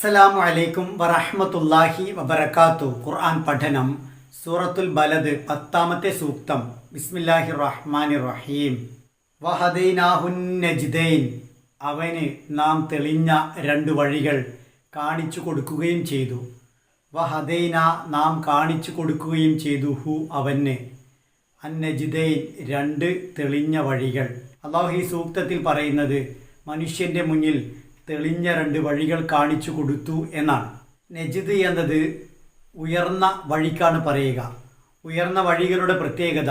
അസ്സലാമു അലൈക്കും വറഹ്മത്തുള്ളാഹി വബർക്കാത്തു ഖുർആൻ പഠനം സൂറത്തുൽ ബലദ് പത്താമത്തെ സൂക്തം. ബിസ്മില്ലാഹി റഹ്മാൻ റഹീം വഹദൈനാഹുൻ നജ്ദൈൻ. അവന് നാം തെളിഞ്ഞ രണ്ട് വഴികൾ കാണിച്ചു കൊടുക്കുകയും ചെയ്തു. വഹദൈന നാം കാണിച്ചു കൊടുക്കുകയും ചെയ്തു. ഹു അവന്. അന്നജിദൈൻ രണ്ട് തെളിഞ്ഞ വഴികൾ. അള്ളാഹു ഈ സൂക്തത്തിൽ പറയുന്നത് മനുഷ്യന്റെ മുന്നിൽ തെളിഞ്ഞ രണ്ട് വഴികൾ കാണിച്ചു കൊടുത്തു എന്നാണ്. നജിദ് എന്നത് ഉയർന്ന വഴിക്കാണ് പറയുക. ഉയർന്ന വഴികളുടെ പ്രത്യേകത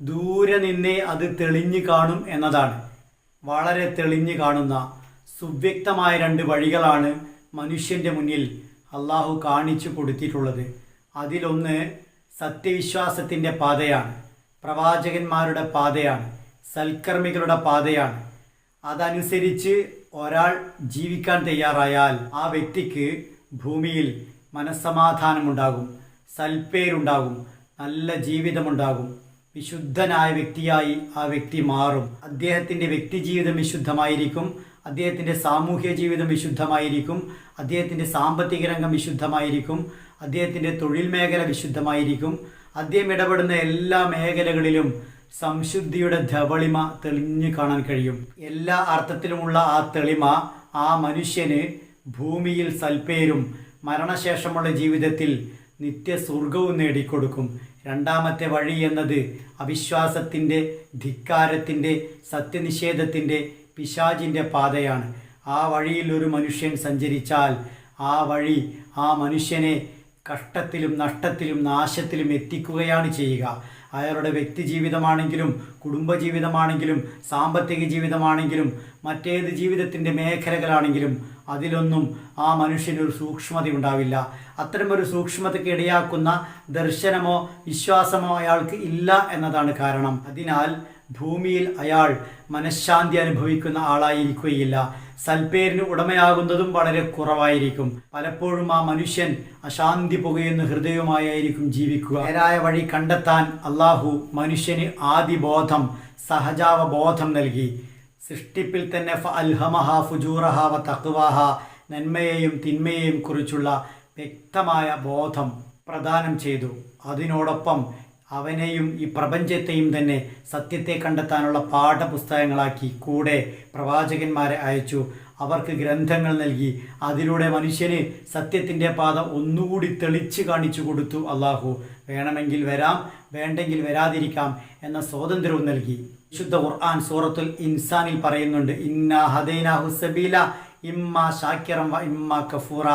ദൂരെ നിന്നേ അത് തെളിഞ്ഞു കാണും എന്നതാണ്. വളരെ തെളിഞ്ഞു കാണുന്ന സുവ്യക്തമായ രണ്ട് വഴികളാണ് മനുഷ്യന്റെ മുന്നിൽ അള്ളാഹു കാണിച്ചു കൊടുത്തിട്ടുള്ളത്. അതിലൊന്ന് സത്യവിശ്വാസത്തിന്റെ പാതയാണ്. പ്രവാചകന്മാരുടെ പാതയാണ്. സൽക്കർമ്മികളുടെ പാതയാണ്. അതനുസരിച്ച് ഒരാൾ ജീവിക്കാൻ തയ്യാറായാൽ ആ വ്യക്തിക്ക് ഭൂമിയിൽ മനസ്സമാധാനമുണ്ടാകും സൽപ്പേരുണ്ടാകും നല്ല ജീവിതമുണ്ടാകും. വിശുദ്ധനായ വ്യക്തിയായി ആ വ്യക്തി മാറും. അദ്ദേഹത്തിന്റെ വ്യക്തി ജീവിതം വിശുദ്ധമായിരിക്കും അദ്ദേഹത്തിന്റെ സാമൂഹ്യ ജീവിതം വിശുദ്ധമായിരിക്കും അദ്ദേഹത്തിന്റെ സാമ്പത്തിക രംഗം വിശുദ്ധമായിരിക്കും അദ്ദേഹത്തിന്റെ തൊഴിൽ മേഖല വിശുദ്ധമായിരിക്കും. അദ്ദേഹം ഇടപെടുന്ന എല്ലാ മേഖലകളിലും സംശുദ്ധിയുടെ ധവളിമ തെളിഞ്ഞു കാണാൻ കഴിയും. എല്ലാ അർത്ഥത്തിലുമുള്ള ആ തെളിമ ആ മനുഷ്യന് ഭൂമിയിൽ സൽപ്പേരും. മരണശേഷമുള്ള ജീവിതത്തിൽ നിത്യസ്വർഗവും നേടിക്കൊടുക്കും. രണ്ടാമത്തെ വഴി എന്നത് അവിശ്വാസത്തിന്റെ ധിക്കാരത്തിന്റെ സത്യനിഷേധത്തിന്റെ പിശാചിന്റെ പാതയാണ്. ആ വഴിയിൽ ഒരു മനുഷ്യൻ സഞ്ചരിച്ചാൽ ആ വഴി ആ മനുഷ്യനെ കഷ്ടത്തിലും നഷ്ടത്തിലും നാശത്തിലും എത്തിക്കുകയാണ് ചെയ്യുക. അയാളുടെ വ്യക്തി ജീവിതമാണെങ്കിലും കുടുംബജീവിതമാണെങ്കിലും സാമ്പത്തിക ജീവിതമാണെങ്കിലും മറ്റേത് ജീവിതത്തിന്റെ മേഖലകളാണെങ്കിലും അതിലൊന്നും ആ മനുഷ്യനൊരു സൂക്ഷ്മത ഉണ്ടാവില്ല. അത്തരമൊരു സൂക്ഷ്മതയ്ക്ക് ഇടയാക്കുന്ന ദർശനമോ വിശ്വാസമോ അയാൾക്ക് ഇല്ല എന്നതാണ് കാരണം. അതിനാൽ ഭൂമിയിൽ അയാൾ മനഃശാന്തി അനുഭവിക്കുന്ന ആളായിരിക്കുകയില്ല. സൽപ്പേരിന് ഉടമയാകുന്നതും വളരെ കുറവായിരിക്കും. പലപ്പോഴും ആ മനുഷ്യൻ അശാന്തി പുകയുന്ന ഹൃദയവുമായിരിക്കും ജീവിക്കുക. നേരായ വഴി കണ്ടെത്താൻ അള്ളാഹു മനുഷ്യന് ആദിബോധം സഹജാവബോധം നൽകി. സൃഷ്ടിപ്പിൽ തന്നെ അൽഹമഹ തക്വാഹ നന്മയെയും തിന്മയെയും കുറിച്ചുള്ള വ്യക്തമായ ബോധം പ്രദാനം ചെയ്തു. അതിനോടൊപ്പം അവനെയും ഈ പ്രപഞ്ചത്തെയും തന്നെ സത്യത്തെ കണ്ടെത്താനുള്ള പാഠപുസ്തകങ്ങളാക്കി കൂടെ പ്രവാചകന്മാരെ അയച്ചു. അവർക്ക് ഗ്രന്ഥങ്ങൾ നൽകി. അതിലൂടെ മനുഷ്യന് സത്യത്തിന്റെ പാത ഒന്നുകൂടി തെളിച്ച് കാണിച്ചു കൊടുത്തു അള്ളാഹു. വേണമെങ്കിൽ വരാം വേണ്ടെങ്കിൽ വരാതിരിക്കാം എന്ന സ്വാതന്ത്ര്യവും നൽകി. വിശുദ്ധ ഖുർആൻ സൂറത്തുൽ ഇൻസാനിൽ പറയുന്നുണ്ട് ഇന്നാ ഹദൈന ഹുസബീല ഇമ്മ ഷാക്കിറം വ ഇമ്മ കഫൂറ.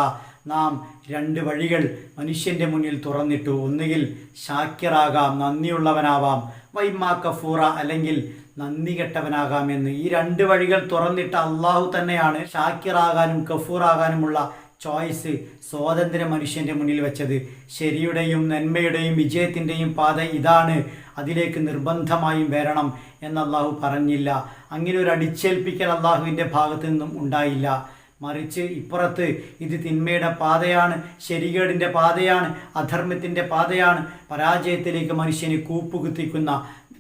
നാം രണ്ട് വഴികൾ മനുഷ്യന്റെ മുന്നിൽ തുറന്നിട്ടു. ഒന്നുകിൽ ഷാക്കിറാകാം നന്ദിയുള്ളവനാവാം വൈമാ കഫൂറ അല്ലെങ്കിൽ നന്ദി കെട്ടവനാകാം എന്ന്. ഈ രണ്ട് വഴികൾ തുറന്നിട്ട അള്ളാഹു തന്നെയാണ് ഷാക്കിറാകാനും കഫൂറാകാനുമുള്ള ചോയ്സ് സ്വാതന്ത്ര്യ മനുഷ്യന്റെ മുന്നിൽ വെച്ചത്. ശരിയുടെയും നന്മയുടെയും വിജയത്തിന്റെയും പാത ഇതാണ്. അതിലേക്ക് നിർബന്ധമായും വരണം എന്ന് പറഞ്ഞില്ല. അങ്ങനെ ഒരു അടിച്ചേൽപ്പിക്കൽ അള്ളാഹുവിന്റെ ഭാഗത്തു നിന്നും ഉണ്ടായില്ല. മറിച്ച് ഇപ്പുറത്ത് ഇത് തിന്മയുടെ പാതയാണ് ശരികേടിന്റെ പാതയാണ് അധർമ്മത്തിന്റെ പാതയാണ് പരാജയത്തിലേക്ക് മനുഷ്യനെ കൂപ്പുകുത്തിക്കുന്ന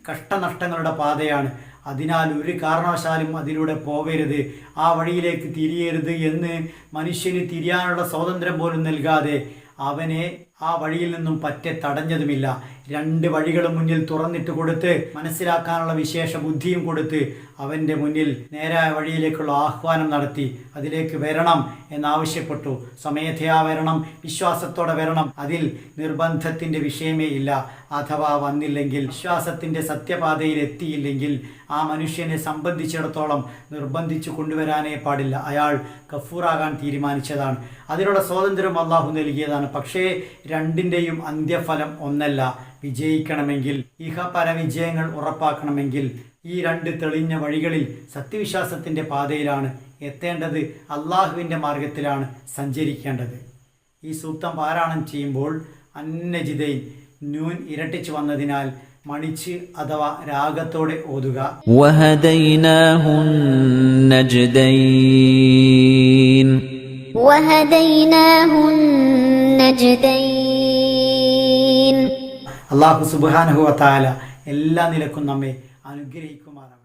കഷ്ടനഷ്ടങ്ങളുടെ പാതയാണ്. അതിനാൽ ഒരു കാരണവശാലും അതിലൂടെ പോകരുത്. ആ വഴിയിലേക്ക് തിരിയരുത് എന്ന് മനുഷ്യന് തിരിയാനുള്ള സ്വാതന്ത്ര്യം പോലും നൽകാതെ അവനെ ആ വഴിയിൽ നിന്നും പറ്റെ തടഞ്ഞതുമില്ല. രണ്ട് വഴികളും മുന്നിൽ തുറന്നിട്ട് കൊടുത്ത് മനസ്സിലാക്കാനുള്ള വിശേഷ ബുദ്ധിയും കൊടുത്ത് അവന്റെ മുന്നിൽ നേരായ വഴിയിലേക്കുള്ള ആഹ്വാനം നടത്തി അതിലേക്ക് വരണം എന്നാവശ്യപ്പെട്ടു. സ്വമേധയാ വരണം വിശ്വാസത്തോടെ വരണം. അതിൽ നിർബന്ധത്തിന്റെ വിഷയമേ ഇല്ല. അഥവാ വന്നില്ലെങ്കിൽ വിശ്വാസത്തിന്റെ സത്യപാതയിൽ എത്തിയില്ലെങ്കിൽ ആ മനുഷ്യനെ സംബന്ധിച്ചിടത്തോളം നിർബന്ധിച്ചു കൊണ്ടുവരാനേ പാടില്ല. അയാൾ കഫൂറാകാൻ തീരുമാനിച്ചതാണ്. അതിനുള്ള സ്വാതന്ത്ര്യം അള്ളാഹു നൽകിയതാണ്. പക്ഷേ രണ്ടിൻ്റെയും അന്ത്യഫലം ഒന്നല്ല വിജയിക്കണമെങ്കിൽ ഇഹപര വിജയങ്ങൾ ഉറപ്പാക്കണമെങ്കിൽ ഈ രണ്ട് തെളിഞ്ഞ വഴികളിൽ സത്യവിശ്വാസത്തിൻ്റെ പാതയിലാണ് എത്തേണ്ടത് അള്ളാഹുവിൻ്റെ മാർഗത്തിലാണ് സഞ്ചരിക്കേണ്ടത് ഈ സൂക്തം പാരായണം ചെയ്യുമ്പോൾ അന്നജിതൈൻ നൂൻ ഇരട്ടിച്ചു വന്നതിനാൽ മണിച്ച് അഥവാ രാഗത്തോടെ ഓതുക وهديناه النجدين وهديناه النجدين അള്ളാഹു സുബാനഹുവ താല എല്ലാ നിലക്കും നമ്മെ അനുഗ്രഹിക്കുമാറാണ്